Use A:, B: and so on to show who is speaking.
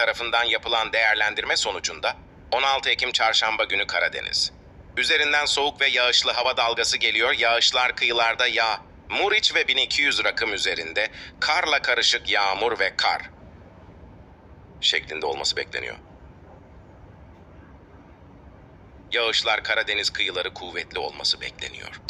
A: tarafından yapılan değerlendirme sonucunda 16 Ekim Çarşamba günü Karadeniz. Üzerinden soğuk ve yağışlı hava dalgası geliyor. Yağışlar kıyılarda yağ. Muriç ve 1200 rakım üzerinde karla karışık yağmur ve kar şeklinde olması bekleniyor. Yağışlar Karadeniz kıyıları kuvvetli olması bekleniyor.